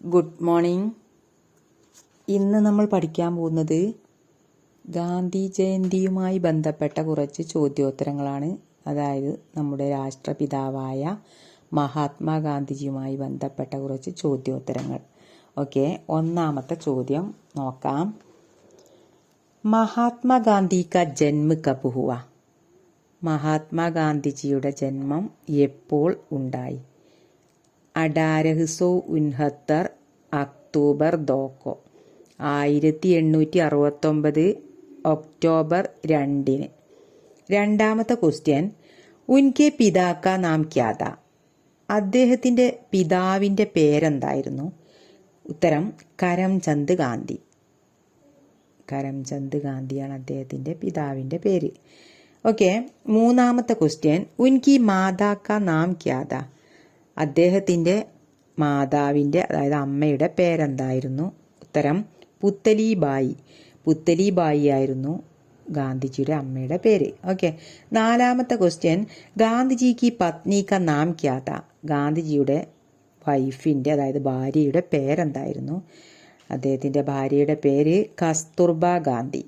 Good morning ഇന്ന് നമ്മൾ പഠിക്കാൻ പോകുന്നത് ഗാന്ധി ജയന്തിയുമായി ബന്ധപ്പെട്ട കുറച്ച് ചോദ്യോത്തരങ്ങളാണ്. അതായത് നമ്മുടെ രാഷ്ട്രപിതാവായ മഹാത്മാഗാന്ധിജിയുമായി ബന്ധപ്പെട്ട കുറച്ച് ചോദ്യോത്തരങ്ങൾ. ഓക്കെ ഒന്നാമത്തെ ചോദ്യം നോക്കാം. മഹാത്മാഗാന്ധി ക ജന്മ കബ് ഹുവ മഹാത്മാഗാന്ധിജിയുടെ ജന്മം എപ്പോൾ ഉണ്ടായി? അഡാരഹ് സോ ഉൻഹത്തർ അക്ടോബർ ദോക്കോ. ആയിരത്തി എണ്ണൂറ്റി അറുപത്തൊമ്പത് ഒക്ടോബർ രണ്ടിന്. രണ്ടാമത്തെ ക്വസ്റ്റ്യൻ ഉൻകെ പിതാക്ക നാം ക്യാത? അദ്ദേഹത്തിന്റെ പിതാവിന്റെ പേരെന്തായിരുന്നു? ഉത്തരം കരംചന്ദ് ഗാന്ധി. കരംചന്ദ് ഗാന്ധിയാണ് അദ്ദേഹത്തിന്റെ പിതാവിന്റെ പേര്. ഓക്കെ മൂന്നാമത്തെ ക്വസ്റ്റ്യൻ ഉൻകി മാതാക്ക നാം ക്യാത? അദ്ദേഹത്തിന്റെ മാതാവിന്റെ അതായത് അമ്മയുടെ പേരെന്തായിരുന്നു? ഉത്തരം പുത്തലിബായി. പുത്തലിബായി ആയിരുന്നു ഗാന്ധിജിയുടെ അമ്മയുടെ പേര്. ഓക്കെ. നാലാമത്തെ ക്വസ്റ്റ്യൻ ഗാന്ധിജിക്ക് പത്നി ക നാം ക്യാത ഗാന്ധിജിയുടെ വൈഫിന്റെ അതായത് ഭാര്യയുടെ പേരെന്തായിരുന്നു? അദ്ദേഹത്തിന്റെ ഭാര്യയുടെ പേര് കസ്തൂർബ ഗാന്ധി.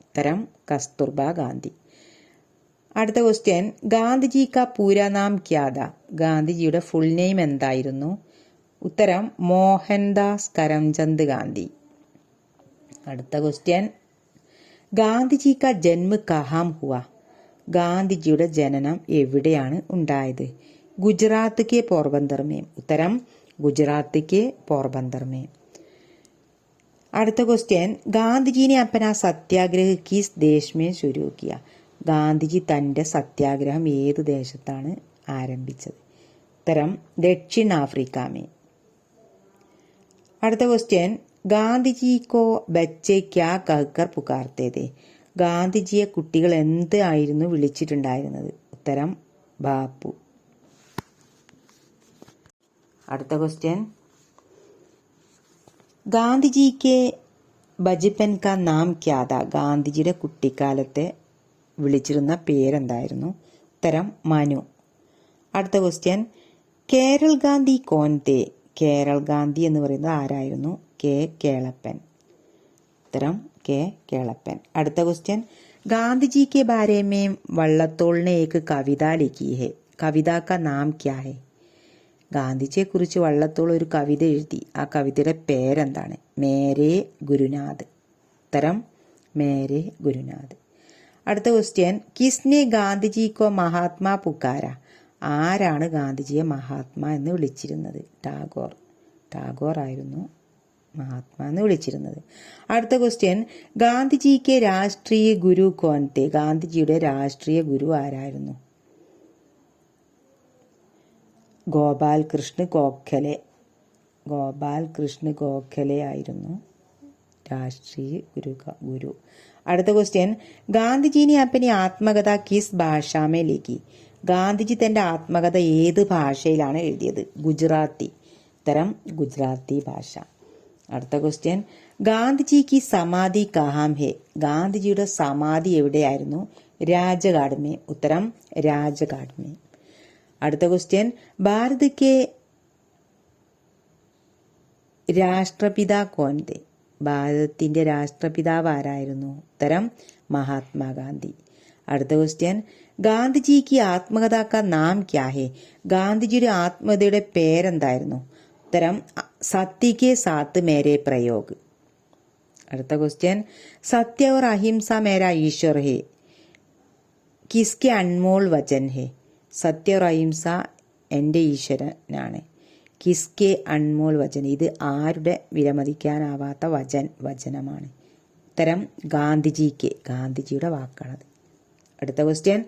ഉത്തരം കസ്തൂർബ ഗാന്ധി. അടുത്ത ക്വസ്റ്റ്യൻ ഗാന്ധിജി ക പൂര നാം ക്യാത ഗാന്ധിജിയുടെ ഫുൾ നെയിം എന്തായിരുന്നു? ഉത്തരം മോഹൻദാസ് കരംചന്ദ് ഗാന്ധി. അടുത്ത ക്വസ്റ്റ്യൻ ഗാന്ധിജി ക ജന്മ കഹാം ഹുവ? ഗാന്ധിജിയുടെ ജനനം എവിടെയാണ് ഉണ്ടായത്? ഗുജറാത്ത് കെ പോർബന്ദർ മേ ഉത്തരം ഗുജറാത്ത് കെ പോർബന്ദർ മേ അടുത്ത ക്വസ്റ്റ്യൻ ഗാന്ധിജിനെ അപ്പന സത്യാഗ്രഹ കീസ് ദേശ്മേ ശുരൂക്കിയ ശുരു കിയ ഗാന്ധിജി തന്റെ സത്യാഗ്രഹം ഏത് ദേശത്താണ് ആരംഭിച്ചത്? ഉത്തരം ദക്ഷിണാഫ്രിക്ക മേ അടുത്ത ക്വസ്റ്റ്യൻ ഗാന്ധിജി കോ ബച്ചെ ക്യാ പുകാർത്തേതെ? ഗാന്ധിജിയെ കുട്ടികൾ എന്ത് ആയിരുന്നു വിളിച്ചിട്ടുണ്ടായിരുന്നത്? ഉത്തരം ബാപ്പു. അടുത്ത ക്വസ്റ്റ്യൻ ഗാന്ധിജിക്ക് ബജിപ്പൻ കാ നാം ക്യാത ഗാന്ധിജിയുടെ കുട്ടിക്കാലത്തെ വിളിച്ചിരുന്ന പേരെന്തായിരുന്നു ഉത്തരം മനു അടുത്ത ക്വസ്റ്റ്യൻ കേരൾ ഗാന്ധി കോൻതെ കേരൾ ഗാന്ധി എന്ന് പറയുന്നത് ആരായിരുന്നു കെ കേളപ്പൻ ഉത്തരം കെ കേളപ്പൻ അടുത്ത ക്വസ്റ്റ്യൻ ഗാന്ധിജി के बारे में വള്ളത്തോൾ ने एक കവിത लिखी है കവിത का നാം ക്യാ है ഗാന്ധിജിയെ കുറിച്ച് വള്ളത്തോൾ ഒരു കവിത എഴുതി ആ കവിതയുടെ പേരെന്താണ് മേരെ ഗുരുനാഥ് ഉത്തരം മേരെ ഗുരുനാഥ് അടുത്ത ക്വസ്റ്റ്യൻ കിസ്നെ ഗാന്ധിജിക്കോ മഹാത്മാ പുക്കാര? ആരാണ് ഗാന്ധിജിയെ മഹാത്മാ എന്ന് വിളിച്ചിരുന്നത്? ടാഗോർ. ടാഗോർ ആയിരുന്നു മഹാത്മാ എന്ന് വിളിച്ചിരുന്നത്. അടുത്ത ക്വസ്റ്റ്യൻ ഗാന്ധിജിക്ക് രാഷ്ട്രീയ ഗുരു കോൻത്തെ ഗാന്ധിജിയുടെ രാഷ്ട്രീയ ഗുരു ആരായിരുന്നു? ഗോപാൽ കൃഷ്ണ ഗോഖലെ ഗോപാൽ കൃഷ്ണ ഗോഖലെ ആയിരുന്നു. രാഷ്ട്രീയ ഗുരു ഗുരു. അടുത്ത ക്വസ്റ്റ്യൻ ഗാന്ധിജീനെ അപ്പനി ആത്മകഥ കിസ് ഭാഷാമേ ലേഖി ഗാന്ധിജി തന്റെ ആത്മകഥ ഏത് ഭാഷയിലാണ് എഴുതിയത്? ഗുജറാത്തി. ഉത്തരം ഗുജറാത്തി ഭാഷ. അടുത്ത ക്വസ്റ്റ്യൻ ഗാന്ധിജിക്ക് സമാധി കഹാം ഹെ? ഗാന്ധിജിയുടെ സമാധി എവിടെയായിരുന്നു? രാജഘാട് ഉത്തരം രാജഘാട് അടുത്ത ക്വസ്റ്റ്യൻ ഭാരത് കെ രാഷ്ട്രപിത കോൻതെ ഭാരതത്തിന്റെ രാഷ്ട്രപിതാവ് ആരായിരുന്നു? ഉത്തരം മഹാത്മാഗാന്ധി. അടുത്ത ക്വസ്റ്റ്യൻ ഗാന്ധിജിക്ക് ആത്മകഥാക്ക നാം ക്യാഹേ? ഗാന്ധിജിയുടെ ആത്മകഥയുടെ പേരെന്തായിരുന്നു? ഉത്തരം സത്യക്ക് സാത്ത് മേരെ പ്രയോഗ്. അടുത്ത ക്വസ്റ്റ്യൻ സത്യ ഓർ അഹിംസ മേര ഈശ്വർ ഹേ? കിസ്കെ അൺമോൾ വചൻ ഹേ? സത്യ ഓർ അഹിംസ എന്റെ ഈശ്വരനാണ്. കിസ്കെ അൺമോൾ വചൻ ഇത് ആരുടെ വിലമതിക്കാനാവാത്ത വചൻ വചനമാണ്. ഉത്തരം ഗാന്ധിജിക്ക്. ഗാന്ധിജിയുടെ വാക്കാണത്. അടുത്ത ക്വസ്റ്റ്യൻ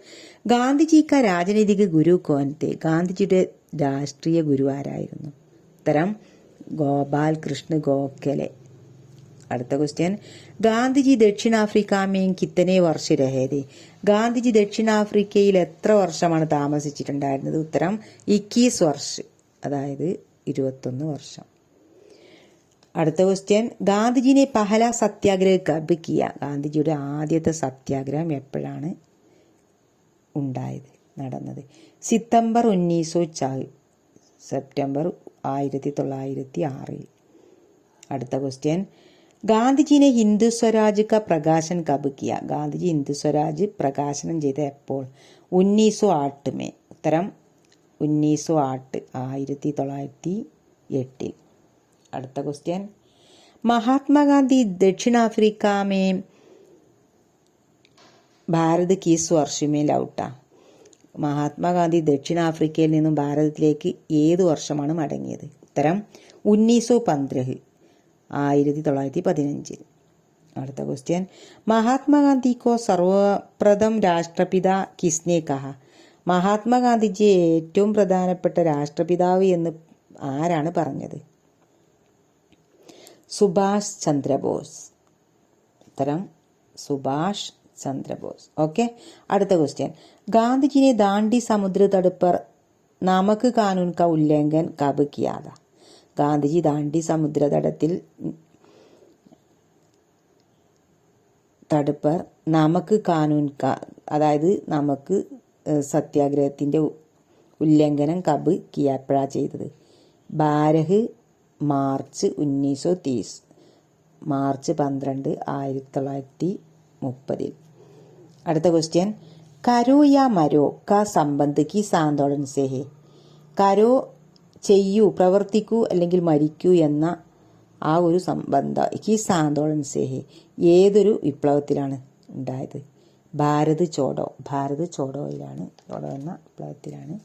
ഗാന്ധിജിക്ക രാജനൈതിക ഗുരു കോനത്തെ. ഗാന്ധിജിയുടെ രാഷ്ട്രീയ ഗുരു ആരായിരുന്നു? ഉത്തരം ഗോപാൽ കൃഷ്ണ ഗോഖലെ. അടുത്ത ക്വസ്റ്റ്യൻ ഗാന്ധിജി ദക്ഷിണാഫ്രിക്ക മീൻ കിത്തനെ വർഷ രഹേതെ ഗാന്ധിജി ദക്ഷിണാഫ്രിക്കയിൽ എത്ര വർഷമാണ് താമസിച്ചിട്ടുണ്ടായിരുന്നത്? ഉത്തരം ഇക്കീസ് വർഷ്. അതായത് ഇരുപത്തൊന്ന് വർഷം. അടുത്ത ക്വസ്റ്റ്യൻ ഗാന്ധിജിനെ പഹല സത്യാഗ്രഹ കബ് ഗാന്ധിജിയുടെ ആദ്യത്തെ സത്യാഗ്രഹം എപ്പോഴാണ് ഉണ്ടായത് നടന്നത്? സിത്തംബർ ഉന്നീസോ ചായ് സെപ്റ്റംബർ ആയിരത്തി തൊള്ളായിരത്തി ആറിൽ. അടുത്ത ക്വസ്റ്റ്യൻ ഗാന്ധിജിനെ ഹിന്ദു സ്വരാജ് ക പ്രകാശൻ കബ് ഗാന്ധിജി ഹിന്ദു സ്വരാജ് പ്രകാശനം ചെയ്ത എപ്പോൾ? ഉന്നീസോ ആട്ട് മേ ഉത്തരം ഉന്നീസു ആട്ട് ആയിരത്തി തൊള്ളായിരത്തി എട്ടിൽ അടുത്ത ക്വസ്റ്റ്യൻ മഹാത്മാഗാന്ധി ദക്ഷിണാഫ്രിക്ക മേ ഭാരത് കി വർഷമേ ലൗട്ട മഹാത്മാഗാന്ധി ദക്ഷിണാഫ്രിക്കയിൽ നിന്നും ഭാരതത്തിലേക്ക് ഏത് വർഷമാണ് മടങ്ങിയത്? ഉത്തരം ഉന്നീസോ പന്ത്രഹ് ആയിരത്തി തൊള്ളായിരത്തി പതിനഞ്ചിൽ അടുത്ത ക്വസ്റ്റ്യൻ മഹാത്മാഗാന്ധി കോ സർവപ്രഥം രാഷ്ട്രപിത കിസ്നെ കഹ മഹാത്മാഗാന്ധിജിയെ ഏറ്റവും പ്രധാനപ്പെട്ട രാഷ്ട്രപിതാവ് എന്ന് ആരാണ് പറഞ്ഞത്? സുഭാഷ് ചന്ദ്രബോസ്. ഉത്തരം സുഭാഷ് ചന്ദ്രബോസ്. ഓക്കെ അടുത്ത ക്വസ്റ്റ്യൻ ഗാന്ധിജിനെ ദാണ്ടി സമുദ്ര തടുപ്പർ നമുക്ക് കാനൂൻ ക ഉല്ലംഘൻ കബ് കിയാത ഗാന്ധിജി ദാണ്ടി സമുദ്ര തടത്തിൽ തടുപ്പർ നമുക്ക് കാനൂൻ ക അതായത് നമുക്ക് സത്യാഗ്രഹത്തിന്റെ ഉല്ലംഘനം കബ് കിയാപ്പഴ ചെയ്തത്. ബാരഹ് മാർച്ച് ഉന്നീസോ തീസ് മാർച്ച് പന്ത്രണ്ട് ആയിരത്തി തൊള്ളായിരത്തി മുപ്പതിൽ അടുത്ത ക്വസ്റ്റ്യൻ. കരോ യാ മരോ ക സംബന്ധ് കി സാന്തോളൻ സെഹേ. കരോ ചെയ്യൂ പ്രവർത്തിക്കൂ അല്ലെങ്കിൽ മരിക്കൂ എന്ന ആ ഒരു സംബന്ധ കി സാന്തോളൻ സെഹേ ഏതൊരു വിപ്ലവത്തിലാണ് ഉണ്ടായത്? ഭാരത് ചോഡോ. ഭാരത് ചോഡോയിലാണ് ചോഡോ എന്ന വിപ്ലവത്തിലാണ്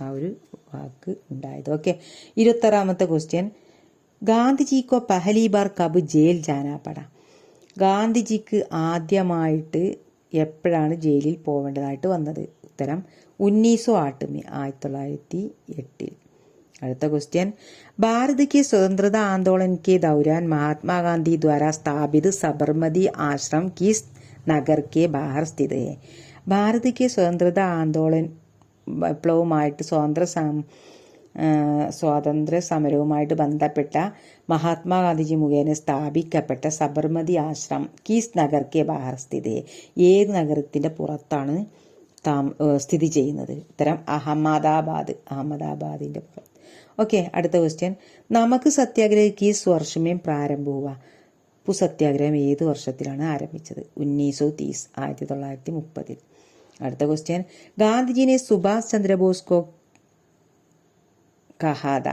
ആ ഒരു വാക്ക് ഉണ്ടായത്. ഓക്കെ. ഇരുപത്താറാമത്തെ ക്വസ്റ്റ്യൻ ഗാന്ധിജിക്കോ പഹലി ബാർ കബ് ജയിൽ ജാനാപട ഗാന്ധിജിക്ക് ആദ്യമായിട്ട് എപ്പോഴാണ് ജയിലിൽ പോവേണ്ടതായിട്ട് വന്നത്? ഉത്തരം ഉന്നീസോ ആട്ടുമി ആയിരത്തി തൊള്ളായിരത്തി എട്ടിൽ അടുത്ത ക്വസ്റ്റ്യൻ ഭാരത് സ്വതന്ത്രതാ ആന്തോളനക്ക് ദൗരാൻ മഹാത്മാഗാന്ധി ദ്വാരാ സ്ഥാപിത് സബർമതി ആശ്രം കീസ് നഗർ കെ ബാഹർ സ്ഥിത. है भारत के स्वतंत्रता आंदोलन വിപ്ലവവുമായിട്ട് സ്വാതന്ത്ര്യ സം സ്വാതന്ത്ര്യ സമരവുമായിട്ട് ബന്ധപ്പെട്ട മഹാത്മാഗാന്ധിജി മുഖേന സ്ഥാപിക്കപ്പെട്ട സബർമതി ആശ്രം കീസ് നഗർ കെ ബഹാർ സ്ഥിതി. ഏത് നഗരത്തിന്റെ പുറത്താണ് താമ സ്ഥിതി ചെയ്യുന്നത്? ഉത്തരം അഹമ്മദാബാദ് അഹമ്മദാബാദിന്റെ പുറത്ത്. ഓക്കെ അടുത്ത ക്വസ്റ്റ്യൻ നമുക്ക് സത്യാഗ്രഹ കീസ് വർഷമേ പ്രാരംഭവുക പു സത്യാഗ്രഹം ഏത് വർഷത്തിലാണ് ആരംഭിച്ചത്? ഉന്നീസോ തീസ് ആയിരത്തി തൊള്ളായിരത്തി മുപ്പതിൽ അടുത്ത ക്വസ്റ്റ്യൻ ഗാന്ധിജിനെ സുഭാഷ് ചന്ദ്രബോസ് കോ കഹാദ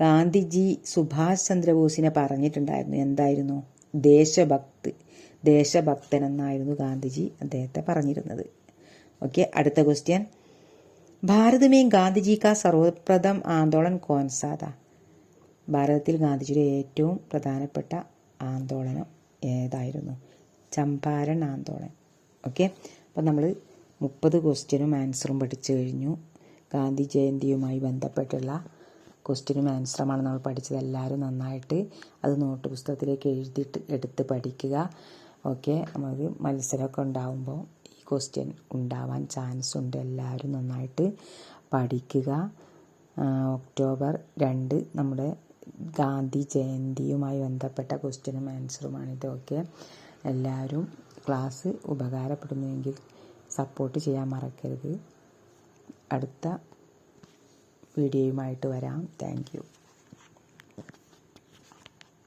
ഗാന്ധിജി സുഭാഷ് ചന്ദ്രബോസിനെ പറഞ്ഞിട്ടുണ്ടായിരുന്നു. എന്തായിരുന്നു? ദേശഭക്ത് ദേശഭക്തൻ എന്നായിരുന്നു ഗാന്ധിജി അദ്ദേഹത്തെ പറഞ്ഞിരുന്നത്. ഓക്കെ അടുത്ത ക്വസ്റ്റ്യൻ ഭാരത് മേ ഗാന്ധിജി കാ സർവപ്രഥം ആന്തോളൻ കോൻസാദ. ഭാരതത്തിൽ ഗാന്ധിജിയുടെ ഏറ്റവും പ്രധാനപ്പെട്ട ആന്തോളനം ഏതായിരുന്നു? ചമ്പാരൻ ആന്തോളൻ. ഓക്കെ അപ്പം നമ്മൾ മുപ്പത് ക്വസ്റ്റ്യനും ആൻസറും പഠിച്ചു കഴിഞ്ഞു. ഗാന്ധി ജയന്തിയുമായി ബന്ധപ്പെട്ടുള്ള ക്വസ്റ്റ്യനും ആൻസറുമാണ് നമ്മൾ പഠിച്ചത്. എല്ലാവരും നന്നായിട്ട് അത് നോട്ട് പുസ്തകത്തിലേക്ക് എഴുതിയിട്ട് എടുത്ത് പഠിക്കുക. ഓക്കെ നമുക്ക് മത്സരമൊക്കെ ഉണ്ടാകുമ്പോൾ ഈ ക്വസ്റ്റ്യൻ ഉണ്ടാവാൻ ചാൻസ് ഉണ്ട്. എല്ലാവരും നന്നായിട്ട് പഠിക്കുക. ഒക്ടോബർ രണ്ട് നമ്മുടെ ഗാന്ധി ജയന്തിയുമായി ബന്ധപ്പെട്ട ക്വസ്റ്റ്യനും ആൻസറുമാണ് ഇതൊക്കെ. എല്ലാവരും ക്ലാസ് ഉപകാരപ്പെടുന്നുവെങ്കിൽ സപ്പോർട്ട് ചെയ്യാൻ മറക്കരുത്. അടുത്ത വീഡിയോയുമായിട്ട് വരാം. താങ്ക്